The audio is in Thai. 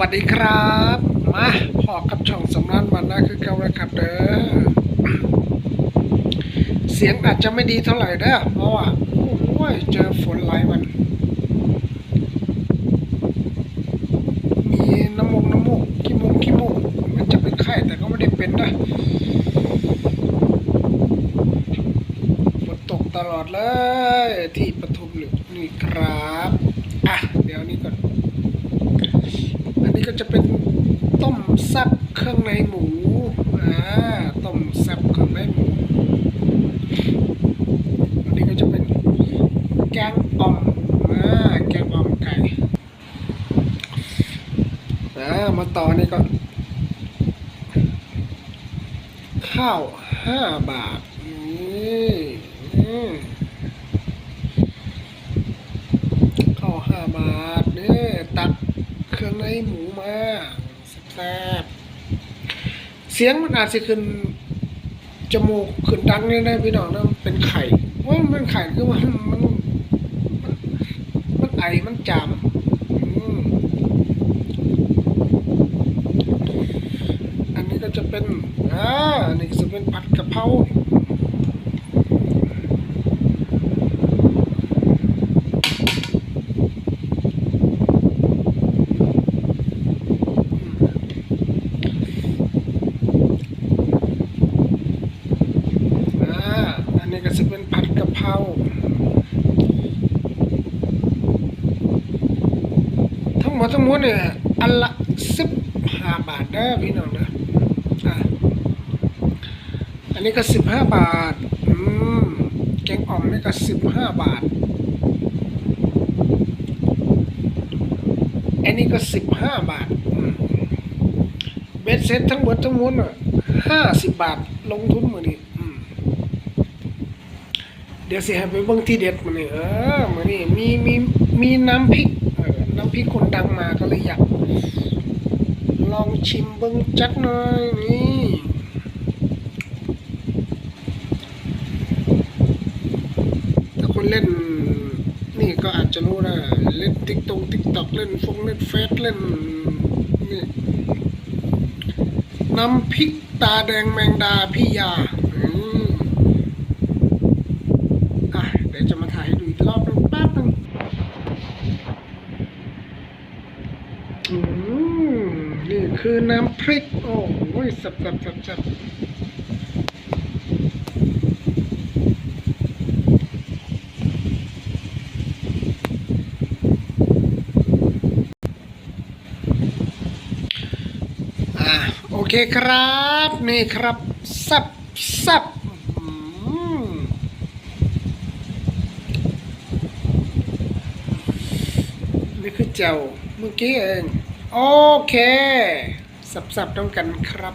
วัสดีครับ มาพอกับช่องสำนักวันนะคือเก่าแล้วครับเด้อเสียงอาจจะไม่ดีเท่าไหร่เด้อเพราะว่าโอ้ยเจอฝนหลายวัน มีน้ำมูกน้ำมูกขี้มูกขี้มูกมันจะเป็นไข้แต่ก็ไม่ได้เป็นนะฝนตกตลอดเลยที่ปทุมนี่ครับ อะ เดี๋ยวนี้ก่อน ก็จะเป็นต้มแซ่บเครื่องในหมู อ่า ต้มแซ่บเครื่องในหมู อันนี้ก็จะเป็นแกงอ่อม อ่า แกงอ่อมไก่ อ่า มาต่อนี่ก็ ข้าวห้าบาท นี่อืมข้าวห้าบาทเนี่ยตักเค รื่องในหมูมาแซ่บเสียงมันอาจจะขึ้นจมูกขึ้นดังเนี่ยนะพี่น้องนะเป็นไข่ว่ามันไข่คือมันมันมันไอมันจามอันนี้ก็จะเป็นอ่าอันนี้จะเป็นผัดกะเพราอ่าอันนี้ก็จะเป็นผัดกะ เพราทั้งหมดทั้งมวลเนี่ยอันละสิบห้าบาทเด้พี่น้องนะอ่าอันนี้ก็สิบห้าบาทอืมแกงอ่อมนี่ก็สิบห้าบาท อันนี้ก็สิบห้าบาทเบ็ดเซ็ตทั้งหมดทั้งมวลอะห้าสิบบาทลงทุนมือนี้ เดี๋ยวสิให้ไปเบิ่งที่เด็ดมันนี่เออมันนี่มีมีมีน้ำพริกเออน้ำพริกคนดังมาก็เลยอยากลองชิมเบิ่งจักหน่อยนี่ถ้าคนเล่นนี่ก็อาจจะรู้นะเล่นติ๊กตงติ๊กตอกเล่นฟงเล่นเฟซเล่นนี่น้ำพริกตาแดงแมงดาพี่ยาอืม อะเดี๋ยวจะมาถ่ายให้ดูอีกรอบหนึงแป๊บหนึงอืมนี่ คือน้ำพริก โอ้โหสับสับสับสับโอเคครับ นี่ครับสับสับนี่คือเจ้าเมื่อกี้เอง โอเค สับๆต้องกันครับ